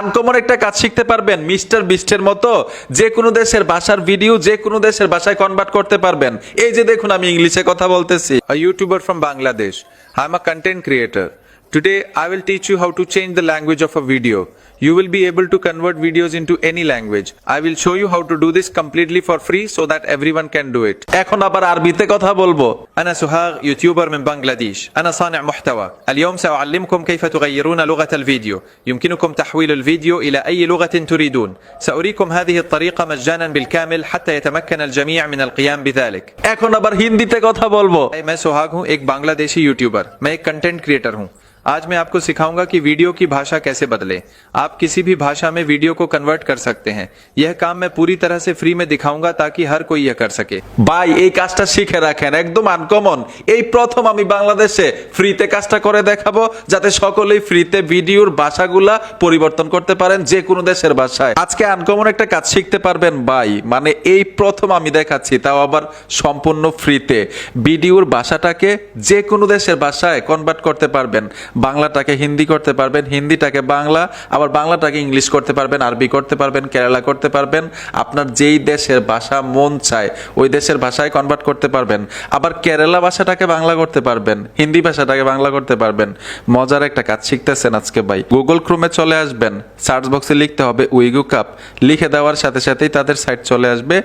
Uncommon একটা কাজ শিখতে পারবেন, মিস্টার বিস্টের মতো যে কোনো দেশের ভাষার ভিডিও যে কোনো দেশের ভাষায় কনভার্ট করতে পারবেন। এই যে দেখুন, আমি ইংলিশে কথা বলতেছি। YouTuber from Bangladesh I am a content creator. Today, I will teach you how to change the language of a video. You will be able to convert videos into any language. I will show you how to do this completely for free so that everyone can do it. এখন আবার আরবিতে কথা বলবো أنا سهاغ يوتيوبر من بنغلاديش أنا صانع محتوى اليوم سأعلمكم كيف تغيرون لغة الفيديو يمكنكم تحويل الفيديو إلى أي لغة تريدون سأريكم هذه الطريقة مجانا بالكامل حتى يتمكن الجميع من القيام بذلك এখন আবার হিন্দিতে কথা বলবো मैं सुहाग हूँ एक बांग्लादेशी यूट्यूबर मैं एक कंटेंट क्रिएटर हूँ आज मैं आपको सिखाऊंगा कि वीडियो की भाषा कैसे बदले आप किसी भी भाषा में वीडियो को कन्वर्ट कर सकते हैं यह काम मैं पूरी तरह से फ्री में दिखाऊंगा ताकि हर कोई यह कर सके ভাই এই কাজটা শিখে রাখেন একদম আনকমন এই প্রথম আমি বাংলাদেশে ফ্রিতে কাজটা করে দেখাবো যাতে সকলেই ফ্রিতে ভিডিওর ভাষাগুলা পরিবর্তন করতে পারেন যে কোনো দেশের ভাষায় আজকে আনকমন একটা কাজ শিখতে পারবেন ভাই মানে এই প্রথম আমি দেখাচ্ছি তাও আবার সম্পূর্ণ ফ্রিতে ভিডিওর ভাষাটাকে যে কোনো দেশের ভাষায় কনভার্ট করতে পারবেন বাংলাটাকে হিন্দি করতে পারবেন, হিন্দিটাকে বাংলা, আবার বাংলাটাকে ইংলিশ করতে পারবেন, আরবি করতে পারবেন, কেরালা করতে পারবেন। আপনার যেই দেশের ভাষা মন চায়, ওই দেশের ভাষায় কনভার্ট করতে পারবেন। আবার কেরালা ভাষাটাকে বাংলা করতে পারবেন, হিন্দি ভাষাটাকে বাংলা করতে পারবেন। মজার একটা কাজ শিখতেছেন আজকে ভাই। গুগল ক্রোমে চলে আসবেন সার্চ বক্সে লিখতে হবে উইগু কাপ লিখে দেওয়ার সাথে সাথেই তাদের সাইট চলে আসবে,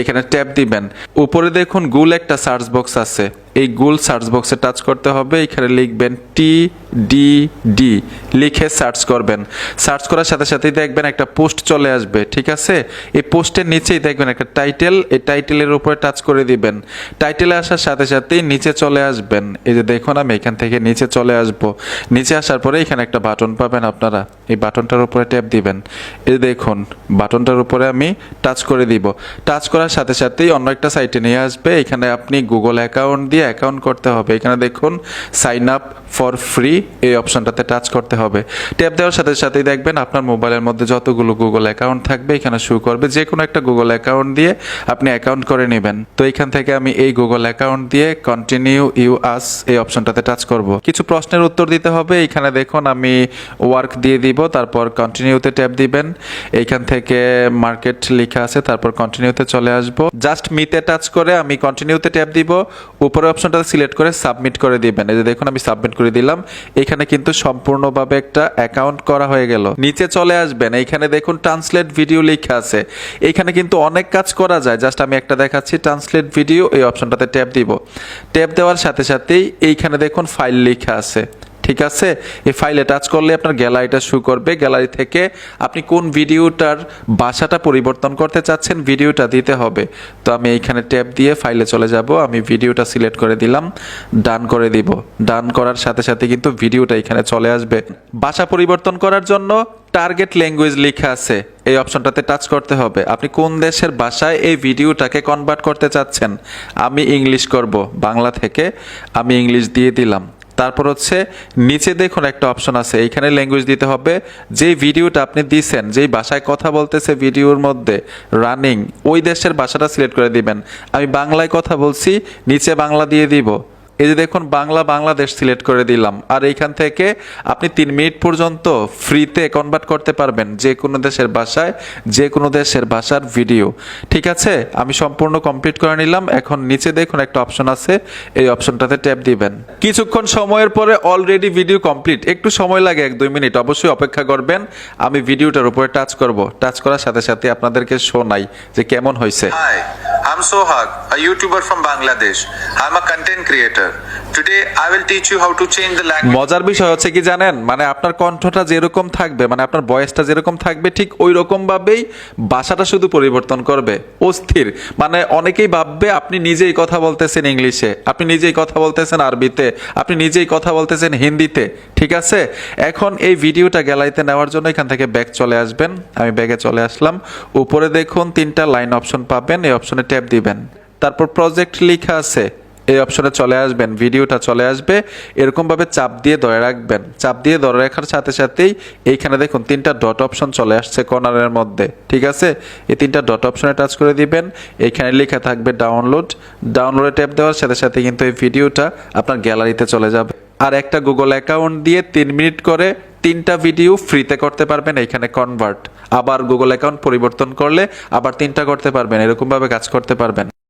এখানে ট্যাপ দিবেন। উপরে দেখুন গুল একটা সার্চ বক্স আছে। এই গুল সার্চ বক্সে টাচ করতে হবে, এখানে লিখবেন টি ডি ডি লিখে সার্চ করবেন। সার্চ করার সাথে সাথেই দেখবেন একটা পোস্ট চলে আসবে, ঠিক আছে? এই পোস্টের নিচেই দেখবেন একটা টাইটেল এই টাইটেলের উপরে টাচ করে দিবেন। টাইটেলে আসার সাথে সাথেই নিচে চলে আসবেন। এই যে দেখুন, আমি এখান থেকে নিচে চলে আসব। নিচে আসার পরে এখানে একটা বাটন পাবেন আপনারা। এই বাটনটার উপরে ট্যাপ দিবেন। এই দেখুন বাটনটার উপরে আমি টাচ করে দিব। টাচ করার সাথে সাথেই অন্য একটা সাইটে নিয়ে আসবে। এখানে আপনি গুগল অ্যাকাউন্ট দিয়ে অ্যাকাউন্ট করতে হবে। এখানে দেখুন সাইন আপ ফর ফ্রি এই অপশনটাতে টাচ করতে হবে। ট্যাপ দেওয়ার সাথে সাথেই দেখবেন আপনার মোবাইলের মধ্যে যতগুলো গুগল অ্যাকাউন্ট থাকবে, এখানে শু করবে। যে কোনো একটা গুগল অ্যাকাউন্ট দিয়ে আপনি অ্যাকাউন্ট করে নেবেন। তো এখান থেকে আমি এই গুগল অ্যাকাউন্ট দিয়ে কন্টিনিউ ইউ আস এই অপশনটাতে টাচ করব। কিছু প্রশ্নের উত্তর দিতে হবে। এখানে দেখুন, আমি ওয়ার্ক দিয়ে দিব, তারপর কন্টিনিউতে ট্যাপ দিবেন। এইখান থেকে মার্কেট লেখা আছে, তারপর কন্টিনিউতে চলে আসব। জাস্ট মিতে টাচ করে আমি কন্টিনিউতে ট্যাপ দিব। উপরে অপশনটা সিলেক্ট করে সাবমিট করে দিবেন। এই যে দেখুন, আমি সাবমিট করে দিলাম। এখানে কিন্তু সম্পূর্ণভাবে একটা অ্যাকাউন্ট করা হয়ে গেল। নিচে চলে আসবেন, এইখানে দেখুন ট্রান্সলেট ভিডিও লেখা আছে। এখানে কিন্তু অনেক কাজ করা যায় জাস্ট আমি একটা দেখাচ্ছি ট্রান্সলেট ভিডিও এই অপশনটাতে ট্যাপ দিব। ট্যাপ দেওয়ার সাথে সাথেই এইখানে দেখুন ফাইল লেখা আছে। ঠিক আছে? এই ফাইলে টাচ করলে আপনার গ্যালারিটা শু করবে। গ্যালারি থেকে আপনি কোন ভিডিওটার ভাষাটা পরিবর্তন করতে চাচ্ছেন ভিডিওটা দিতে হবে। তো আমি এইখানে ট্যাপ দিয়ে ফাইলে চলে যাব। আমি ভিডিওটা সিলেক্ট করে দিলাম। ডান করে দিব। ডান করার সাথে সাথে কিন্তু ভিডিওটা এখানে চলে আসবে। ভাষা পরিবর্তন করার জন্য টার্গেট ল্যাঙ্গুয়েজ লেখা আছে। এই অপশনটাতে টাচ করতে হবে। আপনি কোন দেশের ভাষায় এই ভিডিওটাকে কনভার্ট করতে চাচ্ছেন? আমি ইংলিশ করব। বাংলা থেকে আমি ইংলিশ দিয়ে দিলাম। তারপর হচ্ছে নিচে দেখুন একটা অপশন আছে, এইখানে ল্যাঙ্গুয়েজ দিতে হবে, যে ভিডিওটা আপনি দিছেন, যেই ভাষায় কথা বলতেছে ভিডিওর মধ্যে রানিং ওই দেশের ভাষাটা সিলেক্ট করে দিবেন। আমি বাংলায় কথা বলছি, নিচে বাংলা দিয়ে দিব। এই যে দেখুন বাংলা বাংলাদেশ সিলেক্ট করে দিলাম। আর এইখান থেকে আপনি তিন মিনিট পর্যন্ত ফ্রিতে কনভার্ট করতে পারবেন যে কোনো দেশের ভাষায় যে কোনো দেশের ভাষার ভিডিও ঠিক আছে? আমি সম্পূর্ণ কমপ্লিট করে নিলাম। এখন নিচে দেখুন একটা অপশন আছে। এই অপশনটাতে ট্যাপ দিবেন। কিছুক্ষণ সময়ের পরে অলরেডি ভিডিও কমপ্লিট একটু সময় লাগে এক দুই মিনিট। অবশ্যই অপেক্ষা করবেন। আমি ভিডিওটার উপরে টাচ করব। টাচ করার সাথে সাথে আপনাদেরকে শোনাই যে কেমন হয়েছে। I'm Sohag, a YouTuber from Bangladesh. I'm a content creator. মজার বিষয় হচ্ছে কি জানেন? মানে আপনার কণ্ঠটা যেরকম থাকবে মানে আপনার বয়সটা যেরকম থাকবে, ঠিক ওই রকম ভাবেই ভাষাটা শুধু পরিবর্তন করবে, অস্থির। মানে অনেকেই ভাববে, আপনি নিজেই কথা বলতেছেন ইংলিশে, আপনি নিজেই কথা বলতেছেন আরবিতে, আপনি নিজেই কথা বলতেছেন হিন্দিতে, ঠিক আছে? এখন এই ভিডিওটা গ্যালারিতে নেওয়ার জন্য এখান থেকে ব্যাগ চলে আসবেন। আমি ব্যাগে চলে আসলাম। উপরে দেখুন তিনটা লাইন অপশন পাবেন, এই অপশনে ট্যাপ দিবেন। তারপর প্রজেক্ট লেখা আছে। এই অপশনে চলে আসবেন, ভিডিওটা চলে আসবে। এরকমভাবে চাপ দিয়ে ধরে রাখবেন। চাপ দিয়ে ধরে রাখার সাথে সাথেই এইখানে দেখুন তিনটা ডট অপশন চলে আসছে কর্নারের মধ্যে, ঠিক আছে? এই তিনটা ডট অপশনে টাচ করে দিবেন। এইখানে লেখা থাকবে ডাউনলোড ডাউনলোডে ট্যাপ দেওয়ার সাথে সাথে কিন্তু এই ভিডিওটা আপনার গ্যালারিতে চলে যাবে। আর একটা গুগল অ্যাকাউন্ট দিয়ে তিন মিনিট করে তিনটা ভিডিও ফ্রিতে করতে পারবেন এখানে কনভার্ট আবার গুগল অ্যাকাউন্ট পরিবর্তন করলে আবার তিনটা করতে পারবেন এরকম ভাবে কাজ করতে পারবেন।